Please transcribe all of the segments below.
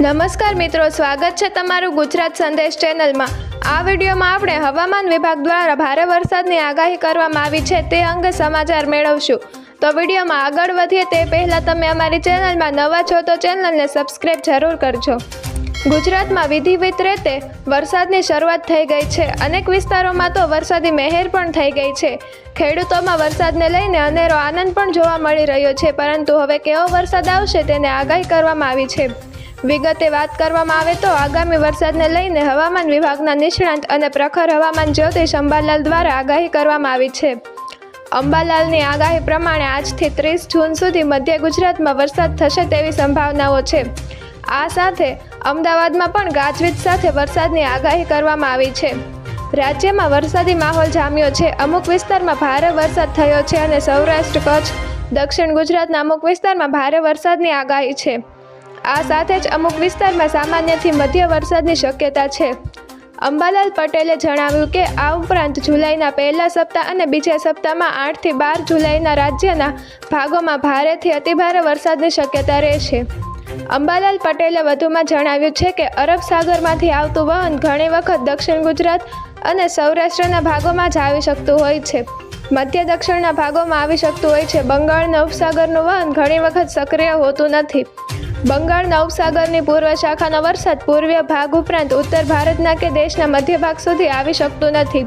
નમસ્કાર મિત્રો, સ્વાગત છે તમારું ગુજરાત સંદેશ ચેનલમાં. આ વિડીયોમાં આપણે હવામાન વિભાગ દ્વારા ભારે વરસાદની આગાહી કરવામાં આવી છે તે અંગે સમાચાર મેળવશું. તો વિડીયોમાં આગળ વધીએ તે પહેલાં તમે અમારી ચેનલમાં નવા છો તો ચેનલને સબસ્ક્રાઈબ જરૂર કરજો. ગુજરાતમાં વિધિવિત રીતે વરસાદની શરૂઆત થઈ ગઈ છે. અનેક વિસ્તારોમાં તો વરસાદી મહેર પણ થઈ ગઈ છે. ખેડૂતોમાં વરસાદને લઈને અનેરો આનંદ પણ જોવા મળી રહ્યો છે, પરંતુ હવે કેવો વરસાદ આવશે તેને આગાહી કરવામાં આવી છે. વિગતે વાત કરવામાં આવે તો આગામી વરસાદને લઈને હવામાન વિભાગના નિષ્ણાંત અને પ્રખર હવામાન જ્યોતિષ અંબાલાલ દ્વારા આગાહી કરવામાં આવી છે. અંબાલાલની આગાહી પ્રમાણે આજથી ત્રીસ જૂન સુધી મધ્ય ગુજરાતમાં વરસાદ થશે તેવી સંભાવનાઓ છે. આ સાથે અમદાવાદમાં પણ ગાજવીજ સાથે વરસાદની આગાહી કરવામાં આવી છે. રાજ્યમાં વરસાદી માહોલ જામ્યો છે. અમુક વિસ્તારમાં ભારે વરસાદ થયો છે અને સૌરાષ્ટ્ર, કચ્છ, દક્ષિણ ગુજરાતના અમુક વિસ્તારમાં ભારે વરસાદની આગાહી છે. આ સાથે જ અમુક વિસ્તારમાં સામાન્યથી મધ્ય વરસાદની શક્યતા છે. અંબાલાલ પટેલે જણાવ્યું કે, આ ઉપરાંત જુલાઈના પહેલા સપ્તાહ અને બીજા સપ્તાહમાં આઠથી બાર જુલાઈના રાજ્યના ભાગોમાં ભારેથી અતિભારે વરસાદની શક્યતા રહેશે. અંબાલાલ પટેલે વધુમાં જણાવ્યું છે કે, અરબ સાગરમાંથી આવતું વહન ઘણી વખત દક્ષિણ ગુજરાત અને સૌરાષ્ટ્રના ભાગોમાં જ આવી શકતું હોય છે. મધ્ય દક્ષિણના ભાગોમાં આવી શકતું હોય છે. બંગાળના ઉપસાગરનું વહન ઘણી વખત સક્રિય હોતું નથી. બંગાળના નવસાગરની પૂર્વ શાખાનો વરસાદ પૂર્વીય ભાગ ઉપરાંત ઉત્તર ભારતના કે દેશના મધ્ય ભાગ સુધી આવી શકતું નથી.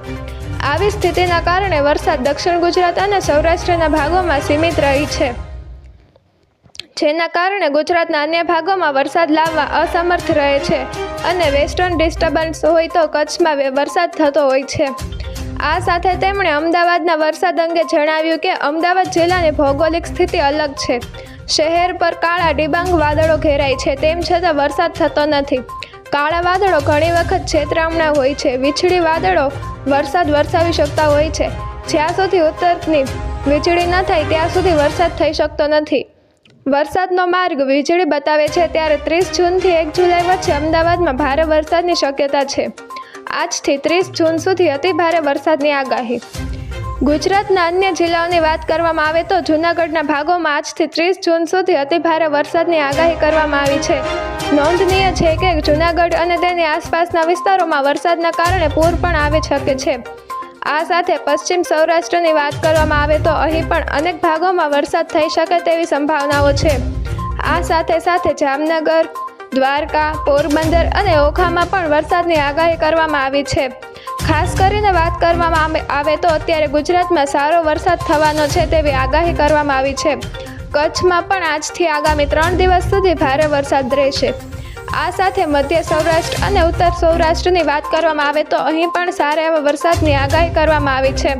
આવી સ્થિતિના કારણે વરસાદ દક્ષિણ ગુજરાત અને સૌરાષ્ટ્રના ભાગોમાં સીમિત રહી છે. જેના કારણે ગુજરાતના અન્ય ભાગોમાં વરસાદ લાવવા અસમર્થ રહે છે અને વેસ્ટર્ન ડિસ્ટર્બન્સ હોય તો કચ્છમાં વરસાદ થતો હોય છે. આ સાથે તેમણે અમદાવાદના વરસાદ અંગે જણાવ્યું કે અમદાવાદ જિલ્લાની ભૌગોલિક સ્થિતિ અલગ છે. શહેર પર કાળા ડિબાંગ વાદળો ઘેરાય છે, તેમ છતાં વરસાદ થતો નથી. કાળા વાદળો ઘણી વખત છેતરામણા હોય છે, વીજળી વાદળો વરસાદ વરસાવી શકતા હોય છે. જ્યાં સુધી ઉત્તરની વીજળી ન થાય, ત્યાં સુધી વરસાદ થઈ શકતો નથી. વરસાદનો માર્ગ વીજળી બતાવે છે, ત્યારે ત્રીસ જૂનથી એક જુલાઈ વચ્ચે અમદાવાદમાં ભારે વરસાદની શક્યતા છે. આજથી ત્રીસ જૂન સુધી અતિભારે વરસાદની આગાહી. ગુજરાતના અન્ય જિલ્લાઓની વાત કરવામાં આવે તો જૂનાગઢના ભાગોમાં આજથી ત્રીસ જૂન સુધી અતિભારે વરસાદની આગાહી કરવામાં આવી છે. નોંધનીય છે કે જૂનાગઢ અને તેની આસપાસના વિસ્તારોમાં વરસાદના કારણે પૂર પણ આવી શકે છે. આ સાથે પશ્ચિમ સૌરાષ્ટ્રની વાત કરવામાં આવે તો અહીં પણ અનેક ભાગોમાં વરસાદ થઈ શકે તેવી સંભાવનાઓ છે. આ સાથે સાથે જામનગર દ્વારકા, પોરબંદર અને ઓખામાં પણ વરસાદની આગાહી કરવામાં આવી છે. ખાસ કરીને વાત કરવામાં આવે- તો અત્યારે ગુજરાતમાં સારો વરસાદ થવાનો છે તેવી આગાહી કરવામાં આવી છે. કચ્છમાં પણ આજથી આગામી ત્રણ દિવસ સુધી ભારે વરસાદ રહેશે. આ સાથે મધ્ય સૌરાષ્ટ્ર અને ઉત્તર સૌરાષ્ટ્રની વાત કરવામાં આવે તો અહીં પણ સારા એવા વરસાદની આગાહી કરવામાં આવી છે.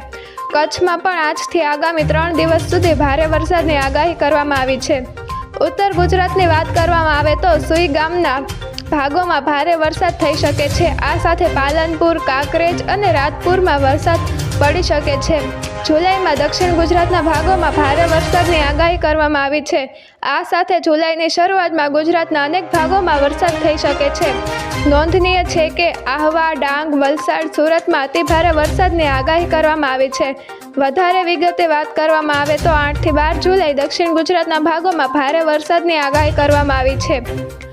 કચ્છમાં પણ આજથી આગામી ત્રણ દિવસ સુધી ભારે વરસાદની આગાહી કરવામાં આવી છે. ઉત્તર ગુજરાતની વાત કરવામાં આવે તો સુઈ ગામના ભાગોમાં ભારે વરસાદ થઈ શકે છે. આ સાથે પાલનપુર, કાંકરેજ અને રાજપુરમાં વરસાદ પડી શકે છે. જુલાઈમાં દક્ષિણ ગુજરાતના ભાગોમાં ભારે વરસાદની આગાહી કરવામાં આવી છે. આ સાથે જુલાઈની શરૂઆતમાં ગુજરાતના અનેક ભાગોમાં વરસાદ થઈ શકે છે. નોંધનીય છે કે આહવા, ડાંગ, વલસાડ, સુરતમાં અતિભારે વરસાદની આગાહી કરવામાં આવી છે. વધારે વિગતે વાત કરવામાં આવે તો આઠથી બાર જુલાઈ દક્ષિણ ગુજરાતના ભાગોમાં ભારે વરસાદની આગાહી કરવામાં આવી છે.